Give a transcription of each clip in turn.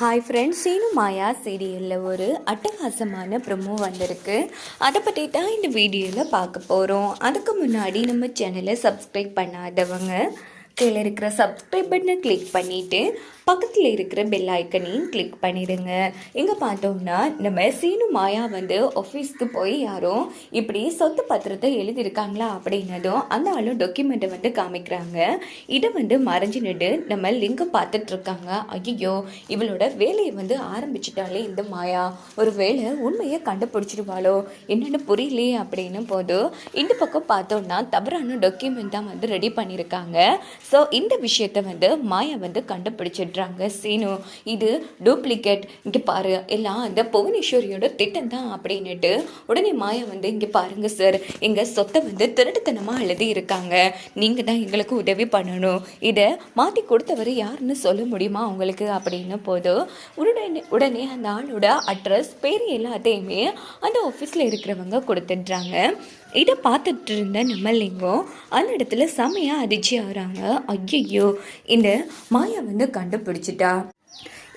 Hi friends Seenu மாயா சீரியலில் ஒரு அட்டகாசமான ப்ரொமோ வந்திருக்கு. அதை பற்றி தான் இந்த வீடியோவில் பார்க்க போகிறோம் அதுக்கு முன்னாடி நம்ம சேனலை சப்ஸ்கிரைப் பண்ணாதவங்க கீழே இருக்கிற சப்ஸ்கிரைப் பட்டனை கிளிக் பண்ணிவிட்டு பக்கத்தில் இருக்கிற பெல் ஐக்கனையும் கிளிக் பண்ணிடுங்க. இங்கே பார்த்தோம்னா நம்ம சீனு மாயா வந்து ஆஃபீஸ்க்கு போய் யாரும் இப்படி சொத்து பத்திரத்தை எழுதியிருக்காங்களா அப்படின்னதும் அந்த ஆளும் டாக்குமெண்ட்டை வந்து காமிக்கிறாங்க. இதை வந்து மறைஞ்சு நின்று நம்ம லிங்கை பார்த்துட்ருக்காங்க ஐயோ இவளோட வேலையை வந்து ஆரம்பிச்சிட்டாலே இந்த மாயா. ஒரு வேளை உண்மையை கண்டுபிடிச்சிருவாளோ? என்னென்னு புரியலையே அப்படின்னு போது இந்த பக்கம் பார்த்தோம்னா தவறான டாக்குமெண்ட் தான் வந்து ரெடி பண்ணியிருக்காங்க. ஸோ இந்த விஷயத்தை வந்து மாயா வந்து கண்டுபிடிச்சிடுறாங்க சீனு இது டூப்ளிகேட் இங்கே பாரு எல்லாம் அந்த புவனேஸ்வரியோட திட்டம் தான் அப்படின்னுட்டு உடனே மாயா வந்து இங்கே பாருங்க சார் எங்கள் சொத்தை வந்து திருட்டுத்தனமாக எழுதி இருக்காங்க நீங்கள் தான் எங்களுக்கு உதவி பண்ணணும். இதை மாற்றி கொடுத்தவர் யாருன்னு சொல்ல முடியுமா உங்களுக்கு? அப்படின்னு போதும் உடனே உடனே அந்த ஆளோட அட்ரஸ் பேர் எல்லாத்தையுமே அந்த ஆஃபீஸில் இருக்கிறவங்க கொடுத்துட்றாங்க. இதை பார்த்துட்டு இருந்த நம்மளிங்கம் அந்த இடத்துல செமையாக அதிர்ச்சி ஆகிறாங்க ஐயையோ. இந்த மாயா வந்து கண்டுபிடிச்சிட்டா.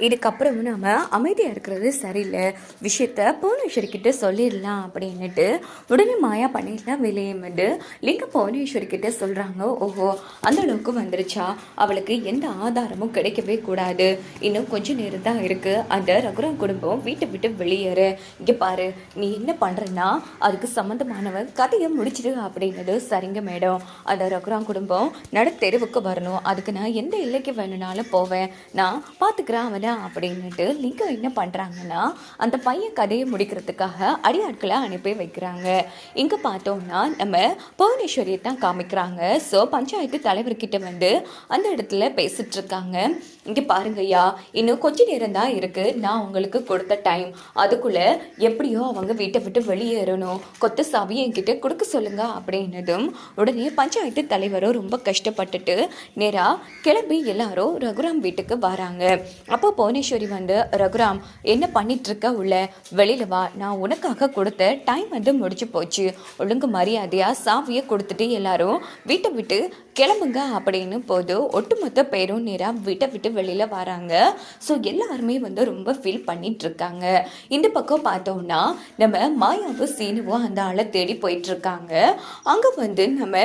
இதுக்கப்புறமும் நம்ம அமைதியாக இருக்கிறது சரியில்லை. விஷயத்த புவனேஸ்வரிக்கிட்ட சொல்லிடலாம் அப்படின்னுட்டு உடனே மாயா பண்ணிடலாம் வெளியே வந்து லிங்க புவனேஸ்வரிக்கிட்ட சொல்கிறாங்க ஓஹோ அந்த அளவுக்கு வந்துருச்சா? அவளுக்கு எந்த ஆதாரமும் கிடைக்கவே கூடாது. இன்னும் கொஞ்சம் நேரம் தான் இருக்குது அந்த ரகுராம் குடும்பம் வீட்டை விட்டு வெளியேறு. இங்கே பாரு நீ என்ன பண்ணுறன்னா அதுக்கு சம்மந்தமானவன் கதையை முடிச்சிடு அப்படின்னது சரிங்க மேடம். அந்த ரகுராம் குடும்பம் நட தெருவுக்கு வரணும். அதுக்கு நான் எந்த எல்லைக்கு வேணும்னாலும் போவேன். நான் பார்த்துக்கிறேன் அவனை அப்படின்னுட்டு லிங்கம் என்ன பண்ணுறாங்கன்னா அந்த பையன் கதையை முடிக்கிறதுக்காக அடியாட்களை அனுப்பி வைக்கிறாங்க. இங்கே பார்த்தோம்னா நம்ம புவனேஸ்வரியை தான் காமிக்கிறாங்க. ஸோ பஞ்சாயத்து தலைவர்கிட்ட வந்து அந்த இடத்துல பேசிட்டு இருக்காங்க. இங்கே பாருங்கய்யா இன்னும் கொஞ்ச நேரம் தான் இருக்குது நான் உங்களுக்கு கொடுத்த டைம் அதுக்குள்ளே எப்படியோ அவங்க வீட்டை விட்டு வெளியேறணும். கொத்த சாவியை என்கிட்ட கொடுக்க சொல்லுங்க அப்படின்னதும் உடனே பஞ்சாயத்து தலைவரும் ரொம்ப கஷ்டப்பட்டுட்டு நேராக கிளம்பி எல்லாரும் ரகுராம் வீட்டுக்கு வராங்க. அப்போ புவனேஸ்வரி வந்து ரகுராம் என்ன பண்ணிட்டு இருக்க உள்ள? வெளியில வா. நான் உனக்காக கொடுத்த டைம் வந்து முடிச்சு போச்சு. ஒழுங்கு மரியாதையாக சாவியை கொடுத்துட்டு எல்லாரும் வீட்டை விட்டு கிளம்புங்க அப்படின்னு போது ஒட்டுமொத்த பேரும் நேராக வீட்டை விட்டு வெளியில் வராங்க. ஸோ எல்லாருமே வந்து ரொம்ப ஃபீல் பண்ணிட்டு இருக்காங்க இந்த பக்கம் பார்த்தோம்னா நம்ம மாயாவும் சீனுவும் அந்த ஆளை தேடி போயிட்டு இருக்காங்க அங்கே வந்து நம்ம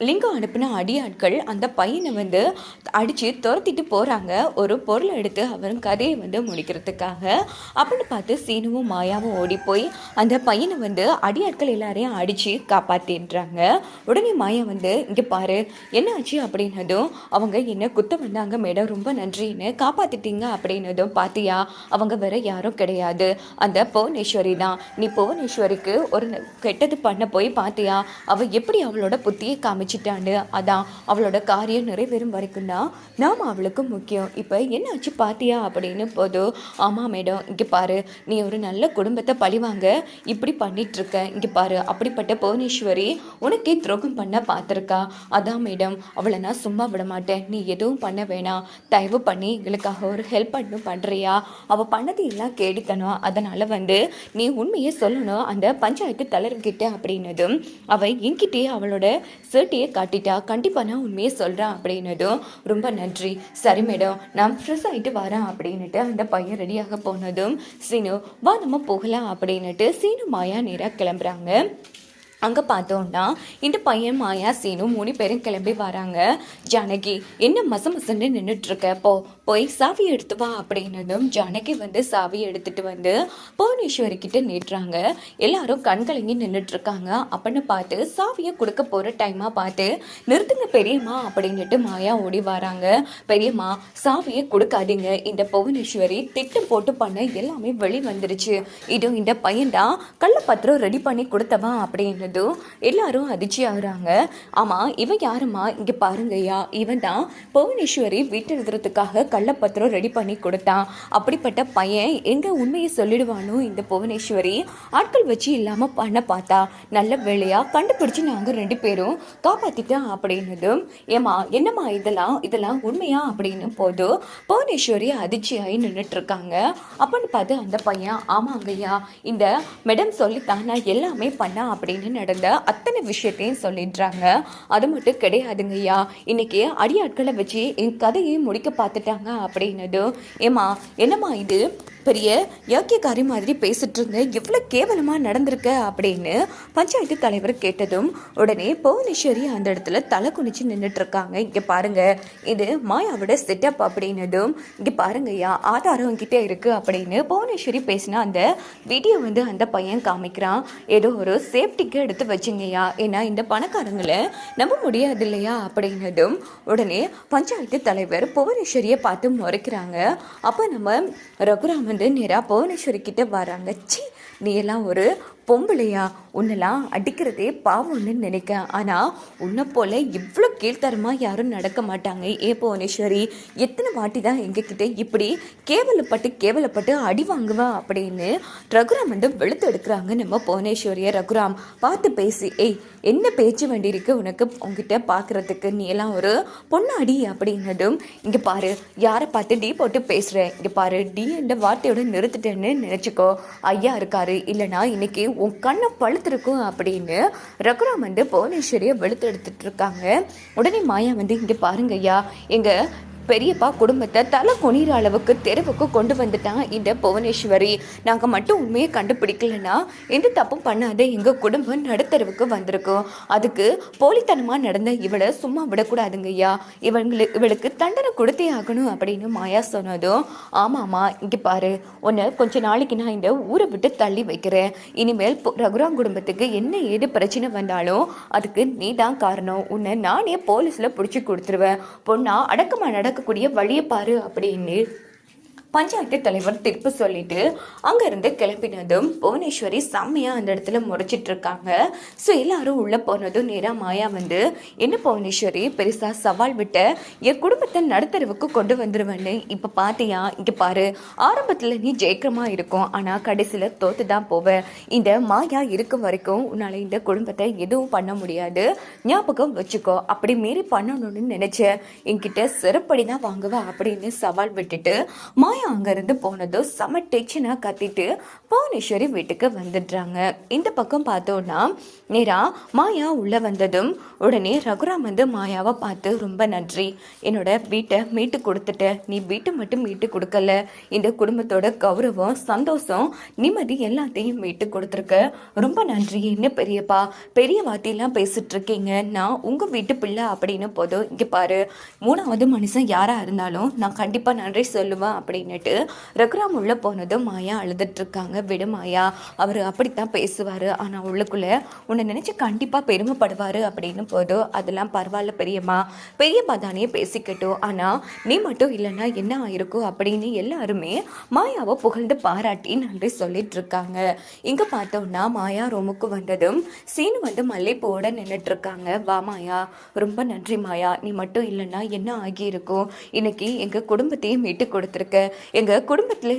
லிங்கம் அனுப்பின அடியாட்கள் அந்த பையனை வந்து அடித்து துரத்திட்டு போகிறாங்க ஒரு பொருளை எடுத்து அவரும் கதையை வந்து முடிக்கிறதுக்காக. அப்படின்னு பார்த்து சீனுவும் மாயாவும் ஓடி போய் அந்த பையனை வந்து அடியாட்கள் எல்லாரையும் அடித்து காப்பாற்றிடுறாங்க உடனே மாயா வந்து இங்கே பாரு என்ன ஆச்சு? அப்படின்னதும் அவங்க என்ன குத்த வந்தாங்க மேடம் ரொம்ப நன்றின்னு காப்பாற்றிட்டீங்க அப்படின்னதும் பார்த்தியா அவங்க வேற யாரும் கிடையாது. அந்த புவனேஸ்வரி தான். நீ புவனேஸ்வரிக்கு ஒரு கெட்டது பண்ண போய் பார்த்தியா அவள் எப்படி அவளோட புத்தியை காமிச்சிட்டான்னு அதான் அவளோட காரியம் நிறைவேறும் வரைக்கும் தான் நாம் அவளுக்கு முக்கியம். இப்போ என்னாச்சு பார்த்தியா அப்படின்னு போதும் ஆமாம் மேடம் இங்கே பாரு நீ ஒரு நல்ல குடும்பத்தை பழிவாங்க இப்படி பண்ணிகிட்ருக்க இங்கே பாரு அப்படிப்பட்ட புவனேஸ்வரி உனக்கே துரோகம் பண்ண பார்த்துருக்கா அதான் மேடம் அவளை நான் சும்மா விட மாட்டேன். நீ எதுவும் பண்ண வேணாம். தயவு பண்ணி எங்களுக்காக ஒரு ஹெல்ப் பண்ணும் பண்ணுறியா அவள் பண்ணது எல்லாம் கேடிக்கணும் அதனால் வந்து நீ உண்மையை சொல்லணும் அந்த பஞ்சாயத்து தலைவர்கிட்ட அப்படின்னதும் அவள் என்கிட்டயே அவளோட சர்ட்டியை காட்டிட்டா கண்டிப்பாக நான் உண்மையை சொல்கிறேன் அப்படின்னதும் ரொம்ப நன்றி. சரி மேடம் நான் ஃப்ரெஷ் ஆகிட்டு வரேன் அப்படின்னுட்டு அந்த பையன் ரெடியாக போனதும் சீனு வா நம்ம போகலாம் அப்படின்னுட்டு சீனு மாயா நேராக கிளம்புறாங்க. அங்கே பார்த்தோம்னா இந்த பையன் மாயா சீனு மூணு பேரும் கிளம்பி வராங்க. ஜானகி என்ன மச மசன்னு நின்றுட்டுருக்க போ போய் சாவி எடுத்து வா அப்படின்னதும் ஜானகி வந்து சாவி எடுத்துட்டு வந்து புவனேஸ்வரி கிட்ட நீட்டுறாங்க. எல்லாரும் கண்கலங்கி நின்றுட்டு இருக்காங்க அப்படின்னு பார்த்து சாவியை கொடுக்க போகிற டைமாக பார்த்து நிறுத்துங்க பெரியம்மா அப்படின்னுட்டு மாயா ஓடி வராங்க. பெரியம்மா சாவியை கொடுக்காதீங்க. இந்த புவனேஸ்வரி திட்டம் போட்டு பண்ண எல்லாமே வெளி வந்துருச்சு. இதோ இந்த பையன் தான் கள்ளப்பத்திரம் ரெடி பண்ணி கொடுத்தவன் அப்படின்னதும் எல்லாரும் அதிர்ச்சி ஆகுறாங்க. ஆமாம் இவன் யாரும்மா? இங்கே பாருங்கய்யா. இவன் தான் புவனேஸ்வரி வீட்டு எழுதுறதுக்காக கள்ளப்பத்திரம் ரெடி பண்ணி கொடுத்தான். அப்படிப்பட்ட பையன் எங்கே உண்மையை சொல்லிடுவானோ இந்த புவனேஸ்வரி? ஆட்கள் வச்சு இல்லாமல் பண்ண பார்த்தா நல்ல வேலையாக கண்டுபிடிச்சு நாங்கள் ரெண்டு பேரும் காப்பாற்றிட்டோம் அப்படின்னதும் ஏமா என்னம்மா இதெல்லாம்? இதெல்லாம் உண்மையா? அப்படின்னு போதும் புவனேஸ்வரி அதிர்ச்சியாகி நின்றுட்டு இருக்காங்க அப்படின்னு பார்த்து அந்த பையன் ஆமாங்கய்யா இந்த மேடம் சொல்லித்தான் நான் எல்லாமே பண்ணா அப்படின்னு நடந்த அத்தனை விஷயத்தையும் சொல்லிடுறாங்க. அது மட்டும் கிடையாதுங்கய்யா இன்னைக்கு அடியாட்களை வச்சு என் கதையை முடிக்க பார்த்துட்டாங்க. இருக்காங்க ஏமா என்னம்மா இது? பெரிய யோக்கியக்காரி மாதிரி பேசிட்டு இருந்த எவ்வளோ கேவலமாக நடந்திருக்க? அப்படின்னு பஞ்சாயத்து தலைவர் கேட்டதும் உடனே புவனேஸ்வரி அந்த இடத்துல தலை குனிச்சு நின்றுட்டு இருக்காங்க இங்கே பாருங்க இது மாயாவோட செட்டப் அப்படின்னதும் இங்கே பாருங்கய்யா ஆதாரம் கிட்டே இருக்கு. அப்படின்னு புவனேஸ்வரி பேசினா அந்த வீடியோ வந்து அந்த பையன் காமிக்கிறான். ஏதோ ஒரு சேஃப்டிக்கு எடுத்து வச்சுங்கய்யா. ஏன்னா இந்த பணக்காரங்களை நம்ப முடியாது இல்லையா அப்படின்னதும் உடனே பஞ்சாயத்து தலைவர் புவனேஸ்வரியை பார்த்து முறைக்கிறாங்க. அப்போ நம்ம ரகுராமன் வந்து நேராக புவனேஸ்வரி கிட்ட வராங்க. சி நீ எல்லாம் ஒரு பொம்பளையா? உன்னெல்லாம் அடிக்கிறதே பாவம்னு நினைக்க ஆனால் உன்னை போல இவ்வளோ கீழ்த்தரமாக யாரும் நடக்க மாட்டாங்க. ஏ புவனேஸ்வரி எத்தனை வாட்டி தான் எங்ககிட்ட இப்படி கேவலப்பட்டு கேவலப்பட்டு அடி வாங்குவா அப்படின்னு ரகுராம் வந்து வெளுத்து எடுக்கிறாங்க நம்ம புவனேஸ்வரியை ரகுராம். பார்த்து பேசி. ஏய் என்ன பேச்சு வண்டி இருக்கு உனக்கு? உங்ககிட்ட பார்க்குறதுக்கு நீ எல்லாம் ஒரு பொண்ணாடி அப்படின்னதும் இங்கே பாரு யாரை பார்த்து டீ போட்டு பேசுகிற இங்கே பாரு டீ என்ற வார்த்தையோட நிறுத்திட்டேன்னு நினச்சிக்கோ. ஐயா இருக்காரு. இல்லைனா இன்னைக்கு உன் கண்ணை பழுத்து பார்த்துருக்கோம் அப்படின்னு ரகுராம் வந்து புவனேஸ்வரியை வெளுத்து எடுத்துட்டு இருக்காங்க. உடனே மாயா வந்து இங்கே பாருங்க ஐயா எங்கள் பெரியப்பா குடும்பத்தை தலை கொணிற அளவுக்கு தெருவுக்கு கொண்டு வந்துட்டான் இந்த புவனேஸ்வரி. நாங்கள் மட்டும் உண்மையை கண்டுபிடிக்கலனா எந்த தப்பும் பண்ணாத எங்கள் குடும்பம் நடுத்தருவுக்கு வந்திருக்கும் அதுக்கு போலித்தனமாக நடந்த இவளை சும்மா விடக்கூடாதுங்க ஐயா. இவங்களுக்கு இவளுக்கு தண்டனை கொடுத்தே ஆகணும் அப்படின்னு மாயா சொன்னதும் ஆமாம்மா இங்கே பாரு. உன்னை கொஞ்ச நாளைக்கு நான் இந்த ஊரை விட்டு தள்ளி வைக்கிறேன். இனிமேல் ரகுராம் குடும்பத்துக்கு என்ன ஏது பிரச்சனை வந்தாலும் அதுக்கு நீ தான் காரணம். உன்னை நானே போலீஸில் பிடிச்சி கொடுத்துருவேன். பொண்ணா அடக்கமாக நடக்க நடக்கக்கூடிய வழியை பாரு அப்படின்னு பஞ்சாயத்து தலைவர் தீர்ப்பு சொல்லிட்டு அங்கேருந்து கிளம்பினதும் புவனேஸ்வரி செம்மையாக அந்த இடத்துல முறைச்சிட்டு இருக்காங்க. ஸோ எல்லாரும் உள்ளே போனதும் நேராக மாயா வந்து என்ன புவனேஸ்வரி பெருசாக சவால் விட்ட? என் குடும்பத்தை நடுத்தரவுக்கு கொண்டு வந்துடுவேன்னு இப்போ பார்த்தியா இங்கே பாரு. ஆரம்பத்தில் நீ ஜெயிக்கிறமா இருக்கும். ஆனால் கடைசியில் தோத்து தான் போவ. இந்த மாயா இருக்கும் வரைக்கும் உன்னால் இந்த குடும்பத்தை எதுவும் பண்ண முடியாது. ஞாபகம் வச்சுக்கோ. அப்படி மீறி பண்ணணும்னு நினச்ச. என்கிட்ட சிறப்படி தான் வாங்குவேன் அப்படின்னு சவால் விட்டுட்டு மாயா அங்கேருந்து போனதும் செம டென்ஷனாக கத்திட்டு புவனேஸ்வரி வீட்டுக்கு வந்துடுறாங்க. இந்த பக்கம் பார்த்தோன்னா நேரா மாயா உள்ளே வந்ததும் உடனே ரகுராம் வந்து மாயாவை பார்த்து ரொம்ப நன்றி. என்னோட வீட்டை மீட்டு கொடுத்துட்ட. நீ வீட்டை மட்டும் மீட்டு கொடுக்கல. இந்த குடும்பத்தோட கௌரவம் சந்தோஷம் நிம்மதி எல்லாத்தையும் மீட்டு கொடுத்துருக்க. ரொம்ப நன்றி. என்ன பெரியப்பா? பெரிய வார்த்தையெல்லாம் பேசிட்டு இருக்கீங்க. நான் உங்கள் வீட்டு பிள்ளை அப்படின்னு போதும். இங்கே பாரு. மூணாவது மனுஷன் யாராக இருந்தாலும் நான் கண்டிப்பாக நன்றி சொல்லுவேன் அப்படின்னுட்டு ரகுராம் உள்ளே போனதும் மாயா அழுதுட்டு இருக்காங்க விடு மாயா அவர் அப்படித்தான் பேசுவார். ஆனால் உள்ளுக்குள்ளே உன்னை நினச்சி கண்டிப்பாக பெருமைப்படுவார் அப்படின்னு போதும் அதெல்லாம் பரவாயில்ல பெரியம்மா. பெரியப்பா தானே பேசிக்கட்டும். ஆனால் நீ மட்டும் இல்லைன்னா என்ன ஆயிருக்கும்? அப்படின்னு எல்லாருமே மாயாவை புகழ்ந்து பாராட்டி நன்றி சொல்லிட்டு இருக்காங்க இங்கே பார்த்தோம்னா மாயா ரூமுக்கு வந்ததும் சீனு வந்து மல்லிப்பூவோட நின்றுட்டு இருக்காங்க வா மாயா ரொம்ப நன்றி மாயா. நீ மட்டும் இல்லைன்னா என்ன ஆகியிருக்கும்? இன்னைக்கு எங்கள் குடும்பத்தையும் மீட்டு கொடுத்துருக்க. எங்கள் குடும்பத்தில்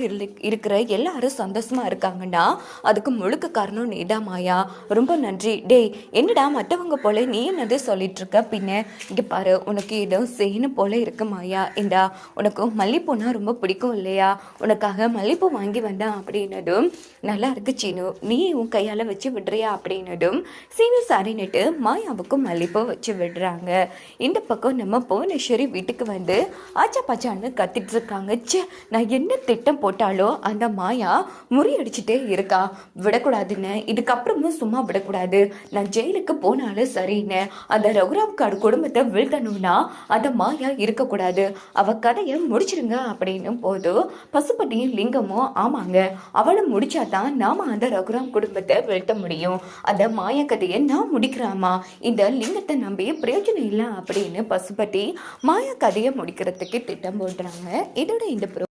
இருக்கிற எல்லாரும் சந்தோஷமா இருக்காங்கன்னா அதுக்கு முழுக்க காரணம் நீடா மாயா ரொம்ப நன்றி. டேய் என்னடா மற்றவங்க போல நீ என்னது சொல்லிட்டு இருக்க? பின்ன இங்கே பாரு உனக்கு ஏதோ செய்யணும் போல இருக்கு மாயா இந்தா உனக்கு மல்லிப்பூனா ரொம்ப பிடிக்கும் இல்லையா? உனக்காக மல்லிப்பூ வாங்கி வந்தேன் அப்படின்னதும் நல்லா இருக்கு சீனு. நீ உன் கையால் வச்சு விடுறியா? அப்படின்னதும் சீனு சாரின்னுட்டு மாயாவுக்கும் மல்லிப்பூ வச்சு விடுறாங்க. இந்த பக்கம் நம்ம புவனேஸ்வரி வீட்டுக்கு வந்து ஆச்சா பாச்சான்னு கத்திட்டு இருக்காங்க. ச்சே நான் என்ன திட்டம் போட்டாலோ அந்த மாயா முறியடிச்சிட்டே இருக்கா. விடக்கூடாதுன்னு. இதுக்கப்புறமும் சும்மா விடக்கூடாது. நான் ஜெயிலுக்கு போனாலும் சரின்னு. அந்த ரகுராம் காடு குடும்பத்தை வீழ்த்தணும்னா அந்த மாயா இருக்கக்கூடாது. அவ கதையை முடிச்சிருங்க அப்படின்னு போதும் பசுப்பட்டியும் லிங்கமும் ஆமாங்க. அவளை முடிச்சாதான் நாம அந்த ரகுராம் குடும்பத்தை வீழ்த்த முடியும். அந்த மாயா கதையை நான் முடிக்கிறாமா இந்த லிங்கத்தை நம்பி பிரயோஜனம் இல்லை அப்படின்னு பசுபட்டி மாயா கதையை முடிக்கிறதுக்கு திட்டம் போடுறாங்க இதோட இந்த pro-